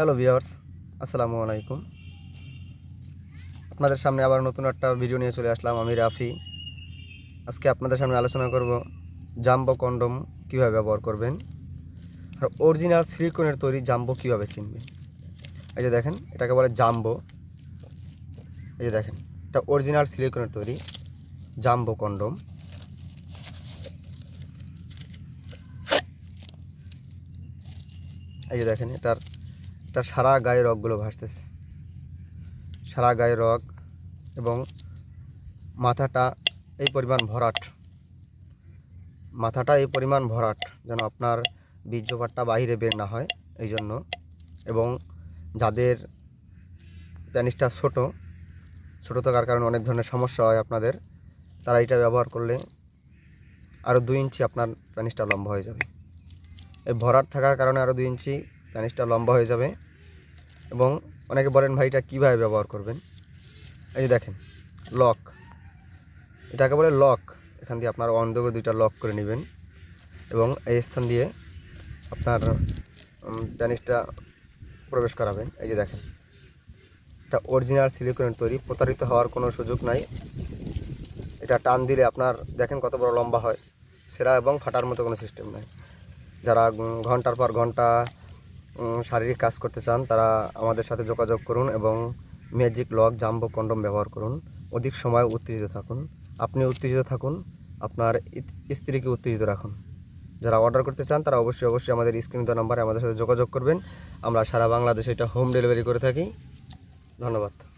Hello viewers আসসালামু আলাইকুম। আপনাদের সামনে আবার নতুন একটা ভিডিও নিয়ে চলে আসলাম, আমি রাফি। আজকে আপনাদের সামনে আলোচনা করব জাম্বো কন্ডম কীভাবে ব্যবহার করবেন, আর অরিজিনাল সিলিকনের তৈরি জাম্বো কীভাবে চিনবেন। এই যে দেখেন, এটাকে বলে জাম্বো। এই যে দেখেন, এটা অরিজিনাল সিলিকনের তৈরি জাম্বো কন্ডম। এই যে দেখেন, এটার তার সারা গায়ে রগগুলো ভাসতেছে। সারা গায়ে রগ এবং মাথাটা এই পরিমাণ ভরাট। মাথাটা এই পরিমাণ ভরাট যেন আপনার বীর্যপাতটা বাইরে বের না হয় এই জন্য এবং যাদের প্যানিসটা ছোট ছোট থাকার কারণে অনেক ধরনের সমস্যা হয় আপনাদের, তারা এটা ব্যবহার করলে আরও দুই ইঞ্চি আপনার প্যানিসটা লম্বা হয়ে যাবে। এই ভরাট থাকার কারণে আরও দুই ইঞ্চি প্যানিসটা লম্বা হয়ে যাবে। এবং অনেকে বলেন, ভাই, এটা কীভাবে ব্যবহার করবেন? এই যে দেখেন, লক। এটাকে বলে লক। এখান দিয়ে আপনার অন্ধকে দুইটা লক করে নেবেন এবং এই স্থান দিয়ে আপনার প্যানিসটা প্রবেশ করাবেন। এই যে দেখেন, এটা অরিজিনাল সিলিকনের তৈরি, প্রতারিত হওয়ার কোনো সুযোগ নাই। এটা টান দিলে আপনার, দেখেন কত বড় লম্বা হয়, সেরা এবং ফাটার মতো কোনো সিস্টেম নাই। যারা ঘণ্টার পর ঘণ্টা শারীরিক কাজ করতে চান, তারা আমাদের সাথে যোগাযোগ করুন এবং ম্যাজিক লক জাম্বো কন্ডম ব্যবহার করুন। অধিক সময় উত্তেজিত থাকুন। আপনি উত্তেজিত থাকুন। আপনার স্ত্রীকে উত্তেজিত রাখুন। যারা অর্ডার করতে চান, তারা অবশ্যই অবশ্যই আমাদের স্ক্রিন দেওয়া নাম্বারে আমাদের সাথে যোগাযোগ করবেন। আমরা সারা বাংলাদেশে এটা হোম ডেলিভারি করে থাকি। ধন্যবাদ।